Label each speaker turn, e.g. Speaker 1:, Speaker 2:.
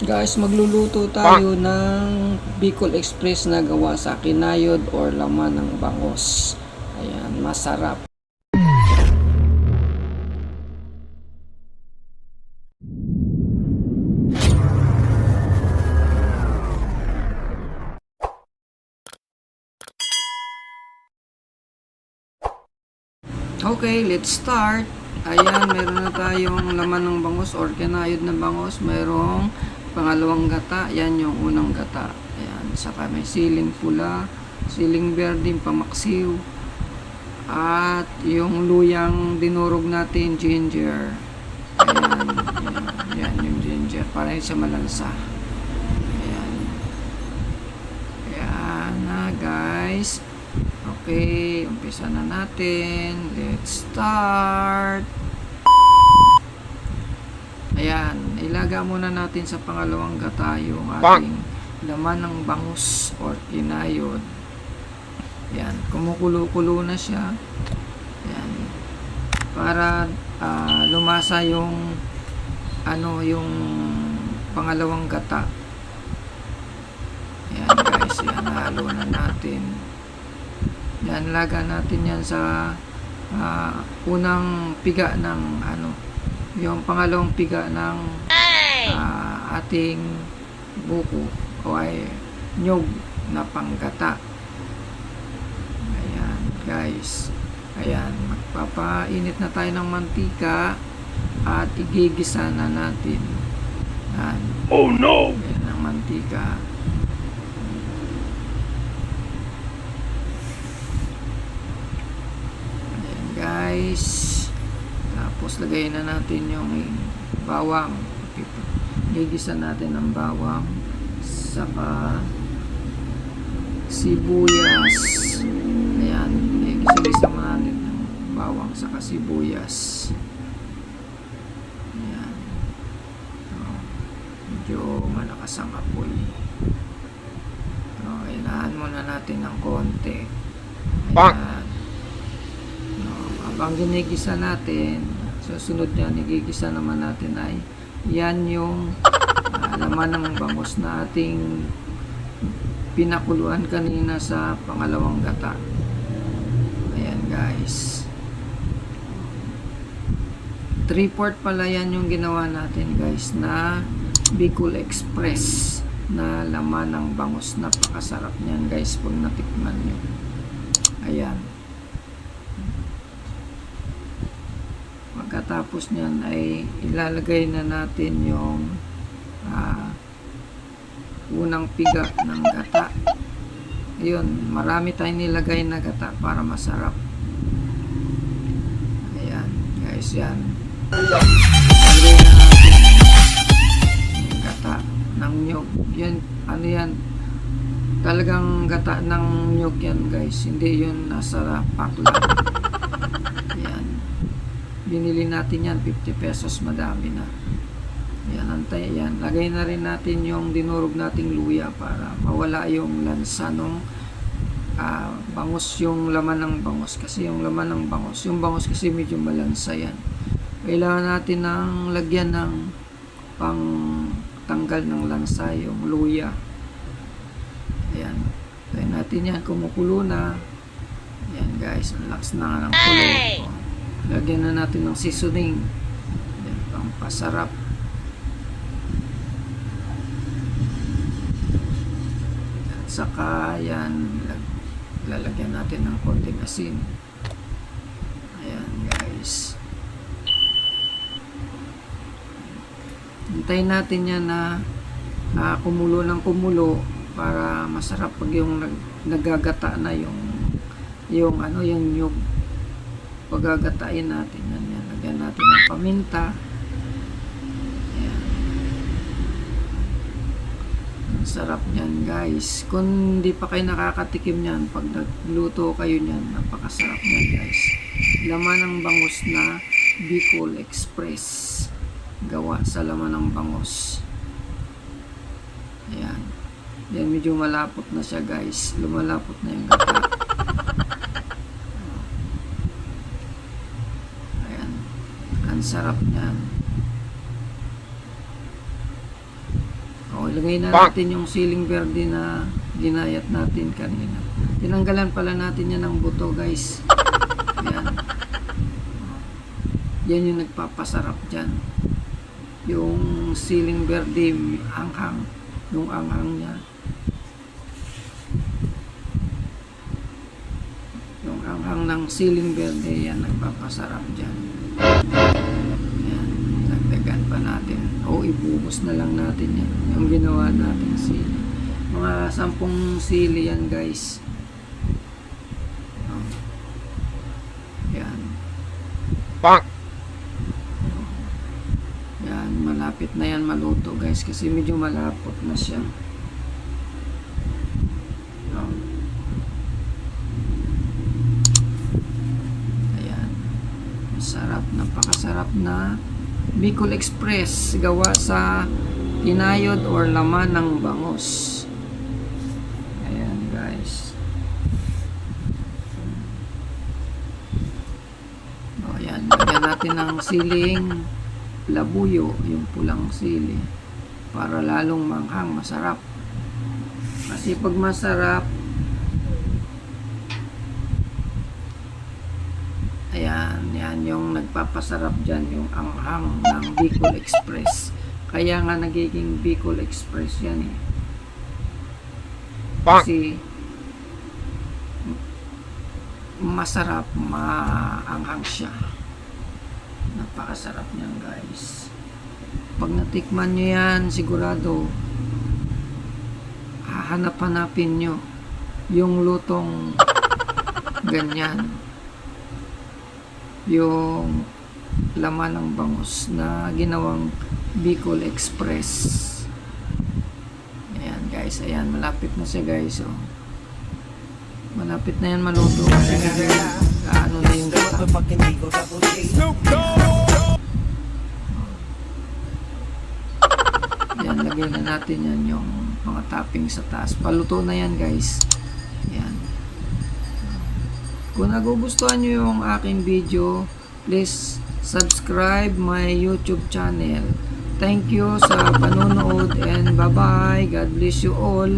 Speaker 1: Guys, magluluto tayo ng Bicol Express na gawa sa kinayod or laman ng bangos. Ayan, masarap. Okay, let's start. Ayan, meron na tayong laman ng bangos or kinayod na bangos. Merong pangalawang gata. Yan yung unang gata. Ayan, saka may siling pula, siling berding pamaksiw. At yung luyang dinurog natin, ginger. Ayan, ayan, yan yung ginger. Para sa malansa. Ayan. Ayan na guys. Okay, umpisa na natin. Let's start. Ayan, ilaga muna natin sa pangalawang gata yung ating laman ng bangus or kinayod. Ayan, kumukulo-kulo na siya. Ayan. Para ah, lumasa yung ano yung pangalawang gata. Ayan guys, yan halo na natin. Yan, laga natin yan sa ah, unang piga ng ano, yung pangalawang piga ng ah, ating buko o ay nyog na panggata. Ayan, guys. Ayan, magpapainit na tayo ng mantika at igigisa na natin. Ayan.
Speaker 2: Oh no!
Speaker 1: Ayan ang mantika. Ayan guys. Tapos lagay na natin yung bawang. Gigisa natin ang bawang. Saka sibuyas. Ayan. Gigisa-gisa mo natin yung bawang saka sibuyas. Ayan. Oh, medyo malakas ang apoy. Okay, inahan muna natin ng konti. Ayan. No, habang ginigisa natin, susunod niya, nigigisa naman natin ay yan yung ah, laman ng bangus na ating pinakuluan kanina sa pangalawang gata. Ayan guys. 3-port pala yan yung ginawa natin guys na Bicol Express na laman ng bangus. Napakasarap niyan guys pag natikman nyo. Ayan. Pagkatapos niyan ay ilalagay na natin yung ah, unang piga ng gata. Ayun, marami tayong nilagay na gata para masarap. Ayan, guys, yan. Lagay na natin yung gata ng nyog. Yan, ano yan, talagang gata ng nyog yan guys. Hindi yun nasa pakla. Yan. Binili natin yan, 50 pesos, madami na. Yan, antay yan. Lagay na rin natin yung dinurog nating luya para mawala yung lansa nung ah, bangus yung laman ng bangus. Kasi yung laman ng bangus, yung bangus kasi medyo malansa yan. Kailangan natin ng lagyan ng pang tanggal ng lansa yung luya. Ayan. Tayo natin yan. Kumukulo na. Ayan guys. Relax na nga ng kulo. Lagyan na natin ng seasoning. Ayan. Pampasarap. At saka yan. lag- Lalagyan natin ng konting asin. Ayan guys. Hintayin natin yan na ah, kumulo ng kumulo para masarap pag yung nag, nagagata na yung yung ano yung nyug pagagatain natin yan, yan. lagyan natin ng paminta Ayan. sarap niyan guys kung di pa kayo nakakatikim niyan pag nagluto kayo niyan napakasarap niyan guys laman ng bangus na Bicol Express gawa sa laman ng bangus ayan yan, medyo malapot na siya guys. Lumalapot na yung gata. Ayan. Ang sarap niyan. ilagay na natin yung siling verde na ginayat natin kanina. Tinanggalan pala natin yan ng buto guys. Yan. Yan yung nagpapasarap dyan. Yung siling verde, anghang. Yung anghang niya. Yung anghang ng siling verde, yan nagpapasarap dyan. Ibuhos na lang natin yan. Yung ginawa natin sili. Mga sampung sili yan guys. Oh. Yan.
Speaker 2: Bonk.
Speaker 1: Yan, malapit na yan maluto guys kasi medyo malapot na siya. Ayan. Masarap, napakasarap na Bicol Express gawa sa tinayod or laman ng bangus. Ayan guys. O yan, lagyan natin ng siling labuyo, yung pulang sili, para lalong manghang, masarap. Kasi pag masarap, ayan, yan yung nagpapasarap dyan, yung anghang ng Bicol Express. Kaya nga nagiging Bicol Express yan eh. Kasi masarap, maanghang siya. Napakasarap niyan guys. Pag natikman nyo yan, sigurado hahanap-hanapin nyo yung lutong ganyan. Yung laman ng bangus na ginawang Bicol Express. Ayan guys, ayan malapit na siya guys. Oh. Malapit na yan maluto. Kasi ano na yung gata. Yan, lagay na natin yan yung mga topping sa taas. Paluto na yan guys. Yan. Kung nagugustuhan nyo yung aking video, please subscribe my YouTube channel. Thank you sa panonood and bye-bye. God bless you all.